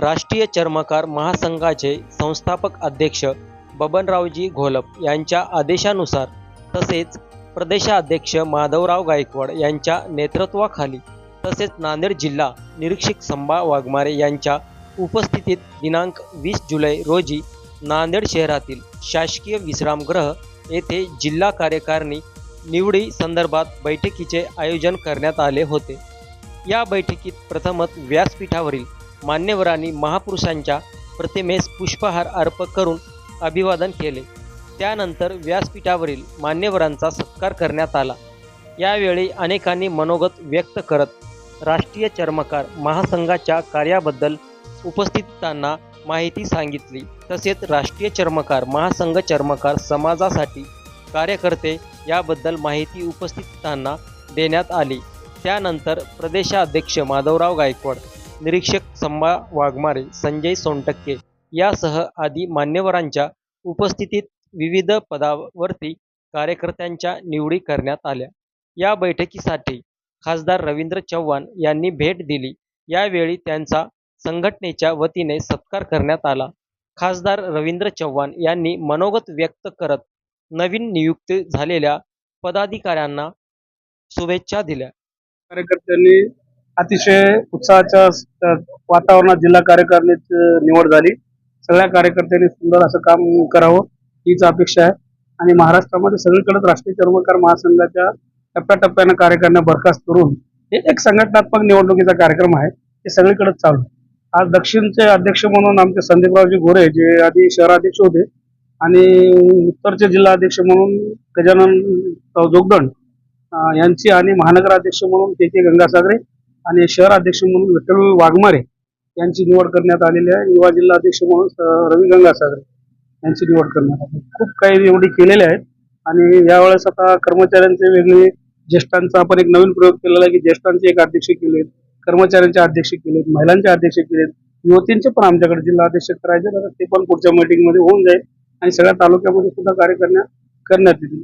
राष्ट्रीय चर्मकार महासंघाचे संस्थापक अध्यक्ष बबनरावजी घोलप यांच्या आदेशानुसार तसेच प्रदेशाध्यक्ष माधवराव गायकवाड यांच्या नेतृत्वाखाली तसेच नांदेड जिल्हा निरीक्षक संभा वाघमारे यांच्या उपस्थितीत दिनांक वीस जुलै रोजी नांदेड शहरातील शासकीय विश्रामगृह येथे जिल्हा कार्यकारिणी निवडी संदर्भात बैठकीचे आयोजन करण्यात आले होते. या बैठकीत प्रथमच व्यासपीठावरील मान्यवरांनी महापुरुषांच्या प्रतिमेस पुष्पहार अर्पण करून अभिवादन केले. त्यानंतर व्यासपीठावरील मान्यवरांचा सत्कार करण्यात आला. यावेळी अनेकांनी मनोगत व्यक्त करत राष्ट्रीय चर्मकार महासंघाच्या कार्याबद्दल उपस्थितांना माहिती सांगितली. तसेच राष्ट्रीय चर्मकार महासंघ चर्मकार समाजासाठी कार्यकर्ते याबद्दल माहिती उपस्थितांना देण्यात आली. त्यानंतर प्रदेशाध्यक्ष माधवराव गायकवाड निरीक्षक संभा वाघमारे संजय सोनटक्के यासह आदी मान्यवरांच्या उपस्थितीत विविध पदावरती कार्यकर्त्यांच्या निवडी करण्यात आल्या. या बैठकीसाठी खासदार रवींद्र चव्हाण यांनी भेट दिली. यावेळी त्यांचा संघटनेच्या वतीने सत्कार करण्यात आला. खासदार रवींद्र चव्हाण यांनी मनोगत व्यक्त करत नवीन नियुक्त झालेल्या पदाधिकाऱ्यांना शुभेच्छा दिल्या. कार्यकर्त्यांनी अतिशय उत्साहाच्या वातावरणात जिल्हा कार्यकारिणीत निवड झाली सगळ्या कार्यकर्त्यांनी सुंदर असं काम करावं हीच अपेक्षा आहे आणि महाराष्ट्रामध्ये सगळीकडेच राष्ट्रीय चर्मकार महासंघाच्या टप्प्याटप्प्यानं कार्यकर्त्यांना बरखास्त करून हे एक संघटनात्मक निवडणुकीचा कार्यक्रम आहे ते सगळीकडेच चालू आहे. आज दक्षिणचे अध्यक्ष म्हणून आमचे संदीपरावजी गोरे जे आधी शहराध्यक्ष होते आणि उत्तरचे जिल्हा अध्यक्ष म्हणून गजानन जोगदंड यांची आणि महानगराध्यक्ष म्हणून के के गंगासागरे आणि शहर अध्यक्ष म्हणून विठ्ठल वाघमारे यांची निवड करण्यात आलेली आहे. युवा जिल्हा अध्यक्ष म्हणून रवी गंगासागर यांची निवड करण्यात आली खूप काही निवडी केलेल्या आहेत. आणि यावेळेस आता कर्मचाऱ्यांचे वेगळे ज्येष्ठांचा आपण एक नवीन प्रयोग केलेला आहे की ज्येष्ठांचे एक अध्यक्ष केलेत कर्मचाऱ्यांचे अध्यक्ष केलेत महिलांचे अध्यक्ष केलेत युवतींचे पण आमच्याकडे जिल्हा अध्यक्ष करायचे तर ते पण पुढच्या मीटिंगमध्ये होऊन जाईल आणि सगळ्या तालुक्यामध्ये सुद्धा कार्यकर्ण्या करण्यात येतील.